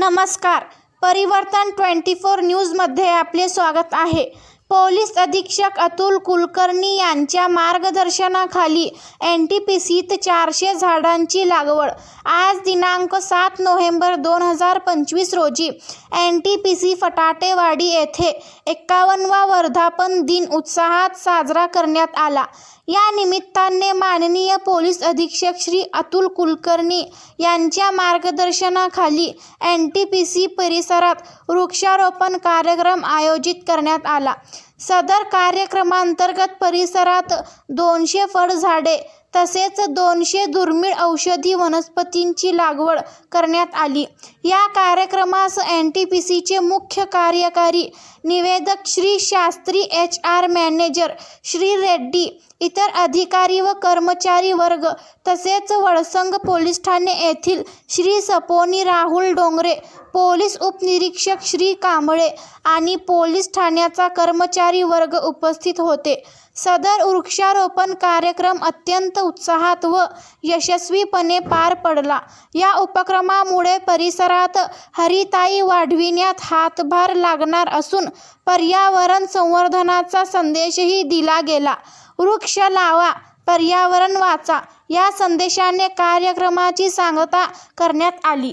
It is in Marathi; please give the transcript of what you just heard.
नमस्कार. परिवर्तन ट्वेंटी फोर न्यूजमध्ये आपले स्वागत आहे. पोलीस अधीक्षक अतुल कुलकर्णी यांच्या मार्गदर्शनाखाली एन टी पी सीत चारशे झाडांची लागवड. आज दिनांक सात नोव्हेंबर दोन हजार पंचवीस रोजी N T P C Phatatewadi येथे एक्कावन्नवा वर्धापन दिन उत्साहात साजरा करण्यात आला. या निमित्ताने माननीय पोलीस अधीक्षक श्री अतुल कुलकर्णी यांच्या मार्गदर्शनाखाली एन टी पी सी परिसरात वृक्षारोपण कार्यक्रम आयोजित करण्यात आला. सदर कार्यक्रमांतर्गत परिसरात दोनशे फळझाडे तसेच दोनशे दुर्मिळ औषधी वनस्पतींची लागवड करण्यात आली. या कार्यक्रमास एन टी पी सीचे मुख्य कार्यकारी निवेदक Shri Shastri H R manager Shri Reddy इतर अधिकारी व कर्मचारी वर्ग तसेच वळसंग पोलीस ठाणे येथील श्री सपोनी राहुल डोंगरे पोलीस उपनिरीक्षक श्री कांबळे आणि पोलीस ठाण्याचा कर्मचारी वर्ग उपस्थित होते. सदर वृक्षारोपण कार्यक्रम अत्यंत उत्साहात व यशस्वीपणे पार पडला. या उपक्रमामुळे परिसरात हरिताई वाढविण्यात हातभार लागणार असून पर्यावरण संवर्धनाचा संदेशही दिला गेला. वृक्ष लावा पर्यावरण वाचा या संदेशाने कार्यक्रमाची सांगता करण्यात आली.